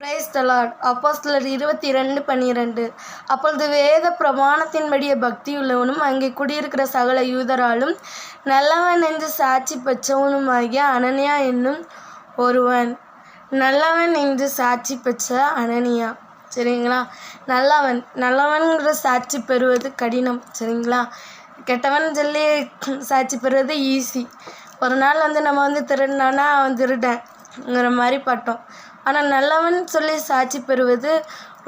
Praise the Lord அப்போஸ்தலர் இருபத்தி ரெண்டு பன்னிரெண்டு. அப்பொழுது வேத பிரமாணத்தின்படியே பக்தியுள்ளவனும் அங்கே குடியிருக்கிற சகல யூதராலும் நல்லவன் என்று சாட்சி பெற்றவனுமாகிய அனனியா என்னும் ஒருவன். நல்லவன் என்று சாட்சி பெற்ற அனனியா. சரிங்களா? நல்லவன். நல்லவன்கிற சாட்சி பெறுவது கடினம். சரிங்களா? கெட்டவன் சொல்லி சாட்சி பெறுவது ஈஸி ஒரு நாள் வந்து நம்ம வந்து திருடினானா அவன் திருடன்ங்கிற மாதிரி பட்டோம். ஆனால் நல்லவன் சொல்லி சாட்சி பெறுவது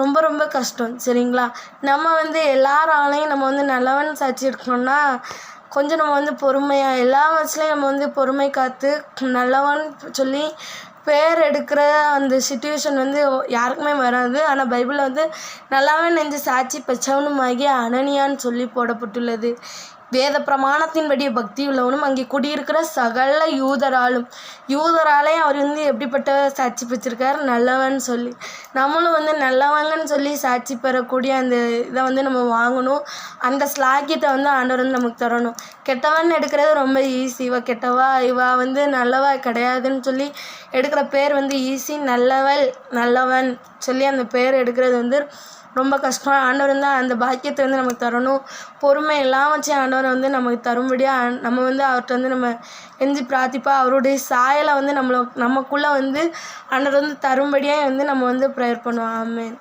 ரொம்ப ரொம்ப கஷ்டம் சரிங்களா? நம்ம வந்து எல்லாராலையும் நம்ம வந்து நல்லவன் சாட்சி எடுக்கணும்னா கொஞ்சம் நம்ம வந்து பொறுமையாக எல்லா வயசுலையும் நம்ம வந்து பொறுமை காத்து நல்லவன் சொல்லி பேர் எடுக்கிற அந்த சுச்சுவேஷன் வந்து யாருக்குமே வராது. ஆனால் பைபிளில் வந்து நல்லாவே நெஞ்சு சாட்சி பெற்றவனுமாகிய அனனியான்னு சொல்லி போடப்பட்டுள்ளது. வேத பிரமாணத்தின்படி பக்தி உள்ளவனும் அங்கே குடியிருக்கிற சகல யூதராலும். யூதராலே அவர் வந்து எப்படிப்பட்ட சாட்சி பெற்றிருக்கார்? நல்லவன் சொல்லி. நம்மளும் வந்து நல்லவங்கன்னு சொல்லி சாட்சி பெறக்கூடிய அந்த இதை வந்து நம்ம வாங்கணும். அந்த ஸ்லாக்கியத்தை வந்து ஆண்டவர் வந்து நமக்கு தரணும். கெட்டவன் எடுக்கிறது ரொம்ப ஈஸி இவ கெட்டவா? இவ வந்து நல்லவா கிடையாதுன்னு சொல்லி எடுக்கிற பேர் வந்து ஈஸி நல்லவள் நல்லவன் சொல்லி அந்த பேர் எடுக்கிறது வந்து ரொம்ப கஷ்டம். ஆண்டவர் வந்து அந்த பாக்கியத்தை வந்து நமக்கு தரணும். பொறுமை எல்லாம் வச்சு ஆண்டவர் வந்து நமக்கு தரும்படியாக நம்ம வந்து அவர்கிட்ட வந்து நம்ம எஞ்சி பிரார்த்திப்பா. அவருடைய சாயலை வந்து நம்மளை நமக்குள்ளே வந்து ஆண்டவர் வந்து தரும்படியாக வந்து நம்ம வந்து ப்ரேயர் பண்ணுவோம் ஆமென்.